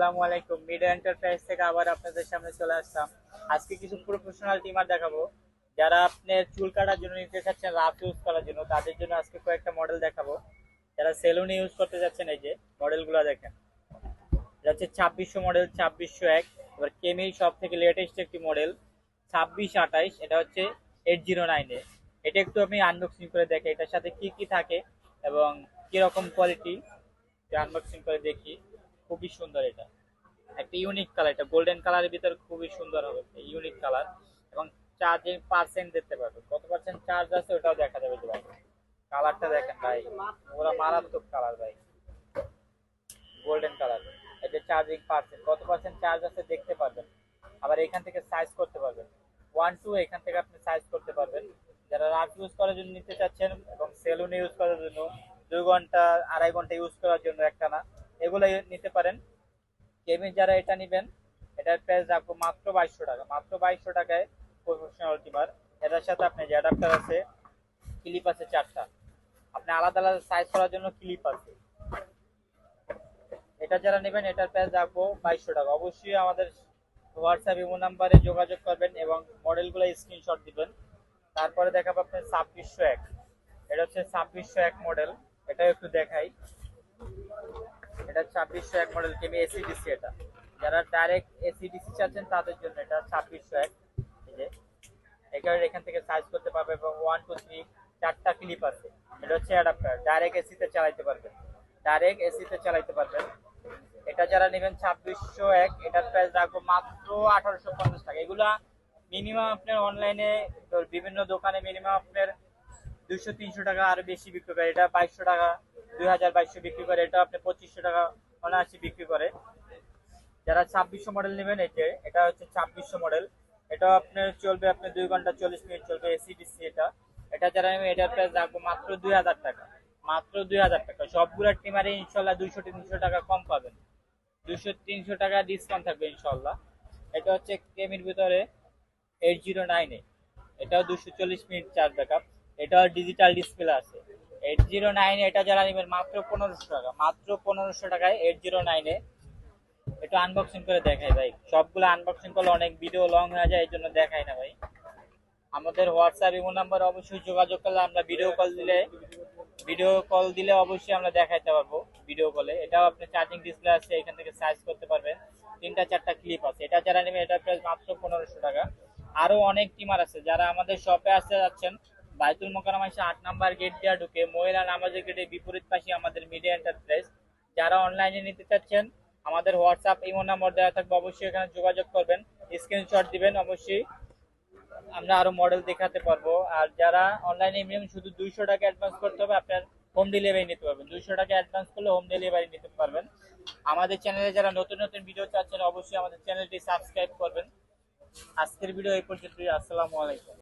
আসসালামু আলাইকুম। Media enterprise থেকে আবার আপনাদের সামনে চলে আসলাম। আজকে কিছু প্রফেশনাল টিমার দেখাবো। যারা আপনার চুল কাটার জন্য নিতে চাচ্ছেন, রাফ ইউজ করার জন্য, তাদের জন্য আজকে কয়েকটা মডেল দেখাবো। যারা সেলুনে ইউজ করতে যাচ্ছেন, এই যে মডেলগুলো দেখেন। এটা হচ্ছে ছাব্বিশশো মডেল ছাব্বিশশো এক। এবার কেমি সব থেকে লেটেস্ট একটি মডেল ছাব্বিশ আঠাইশ। এটা হচ্ছে এইট জিরো নাইনে এটা একটু আমি আনবক্সিং করে দেখি, এটার সাথে কি কি থাকে এবং কীরকম কোয়ালিটি আনবক্সিং করে দেখি। খুবই সুন্দর এটা। একটা ইউনিক কালার এটা গোল্ডেন কালারের ভিতরে খুবই সুন্দর হবে ইউনিক কালার এবং চার্জিং পার্সেন্ট দেখতে পারবেন কত পার্সেন্ট চার্জ আছে ওটাও দেখা যাবে ভাই। কালারটা দেখেন ভাই, ওরা মারাত্মক কালার ভাই। গোল্ডেন কালার এটা চার্জিং পার্সেন্ট কত পার্সেন্ট চার্জ আছে দেখতে পারবেন। আবার এখান থেকে সাইজ করতে পারবেন। ওয়ান টু এখান থেকে আপনি সাইজ করতে পারবেন। যারা রাফ ইউজ করার জন্য নিতে চাচ্ছেন এবং সেলুনে ইউজ করার জন্য, দুই ঘণ্টা, আড়াই ঘণ্টা ইউজ করার জন্য একটা না এগুলো নিতে পারেন। কেমি যারা এটা নেবেন, এটার প্রাইস রাখব মাত্র বাইশশো টাকা। মাত্র বাইশশো টাকায় প্রফেশনাল টিমার এটার সাথে আপনি যে অ্যাডাপ্টার আছে ক্লিপ আছে চারটা। আপনি আলাদা আলাদা সাইজ করার জন্য ক্লিপ আছে। এটা যারা নেবেন, এটার প্রাইস রাখব বাইশশো টাকা। অবশ্যই আমাদের হোয়াটসঅ্যাপ ইমো নাম্বারে যোগাযোগ করবেন এবং মডেলগুলো স্ক্রিনশট দিবেন। তারপরে দেখাবো আপনার ছাব্বিশশো এক। এটা হচ্ছে ছাব্বিশশো এক মডেল এটাও একটু দেখাই। এটা ছাব্বিশশো এক মডেল কেমি এসিডিসি এটা। যারা ডাইরেক্ট এসিডিসি চাচ্ছেন, তাদের জন্য এটা ছাব্বিশশো এক। যে এখানে এখান থেকে সাইজ করতে পারবে এবং ওয়ান টু থ্রি চারটা ক্লিপ আছে। এটা হচ্ছে অ্যাডাপ্টার ডাইরেক্ট এসিতে চালাইতে পারবেন। ডাইরেক্ট এসিতে চালাইতে পারবেন। এটা যারা নেবেন ছাব্বিশশো এক, এটার প্রাইস রাখব মাত্র আঠারোশো পঞ্চাশ টাকা। এগুলা মিনিমাম আপনার অনলাইনে বিভিন্ন দোকানে মিনিমাম আপনার দুশো তিনশো টাকা আরও বেশি বিক্রি করে এটা বাইশশো টাকা। দুই বাইশশো বিক্রি করে, এটা আপনি পঁচিশশো টাকা অনায়াসি বিক্রি করে। যারা ছাব্বিশশো মডেল নেবেন এতে এটা হচ্ছে ছাব্বিশশো মডেল এটা আপনার চলবে, আপনার দুই ঘণ্টা চল্লিশ মিনিট চলবে এসি ডিসি এটা। এটা যারা আমি এটার প্রাইস রাখব মাত্র দুই হাজার টাকা। মাত্র দুই হাজার টাকা। সবগুলোর টিমারে ইনশাল্লাহ দুইশো তিনশো টাকা কম পাবেন। দুশো তিনশো টাকা ডিসকাউন্ট থাকবে ইনশাল্লাহ। এটা হচ্ছে কেমির ভিতরে এইট জিরো নাইনে এটাও দুশো চল্লিশ মিনিট চার্জ ব্যাকআপ এটাও ডিজিটাল ডিসপ্লে আছে। এইট জিরো নাইনে এটা যারা নেবেন, মাত্র পনেরোশো টাকা, মাত্র পনেরোশো টাকায় এইট জিরো নাইনে একটু আনবক্সিং করে দেখাই ভাই। সবগুলো আনবক্সিং করলে অনেক ভিডিও লং হয়ে যায়, এই জন্য দেখাই না ভাই। আমাদের হোয়াটসঅ্যাপ ইমো নাম্বার অবশ্যই যোগাযোগ করলে আমরা ভিডিও কল দিলে ভিডিও কল দিলে অবশ্যই আমরা দেখাইতে পারব ভিডিও কলে এটাও আপনি চার্জিং ডিসপ্লে আছে, এখান থেকে সার্চ করতে পারবেন। তিনটা, চারটা ক্লিপ আছে। এটা যারা নেবেন, এটা প্রাইস মাত্র পনেরোশো টাকা। আরও অনেক টিমার আছে, যারা আমাদের শপে আসতে যাচ্ছেন বাইতুল মোকাররম এসে আট নাম্বার গেট দিয়ে ঢুকে মহিলা নামাজের গেটের বিপরীত পাশে আমাদের মিডিয়া এন্টারপ্রাইজ যারা অনলাইনে নিতে চাচ্ছেন, আমাদের হোয়াটসঅ্যাপ ইমো নাম্বার দেওয়া থাকবে, অবশ্যই এখানে যোগাযোগ করবেন স্ক্রিনশট দিবেন, অবশ্যই আমরা আরও মডেল দেখাতে পারব। আর যারা অনলাইনে মিনিমাম শুধু দুইশো টাকা অ্যাডভান্স করতে হবে, আপনার হোম ডেলিভারি নিতে পারবেন। দুইশো টাকা অ্যাডভান্স করলে হোম ডেলিভারি নিতে পারবেন। আমাদের চ্যানেলে যারা নতুন নতুন ভিডিও চাচ্ছেন, অবশ্যই আমাদের চ্যানেলটি সাবস্ক্রাইব করবেন। আজকের ভিডিও এই পর্যন্তই, আসসালামু আলাইকুম।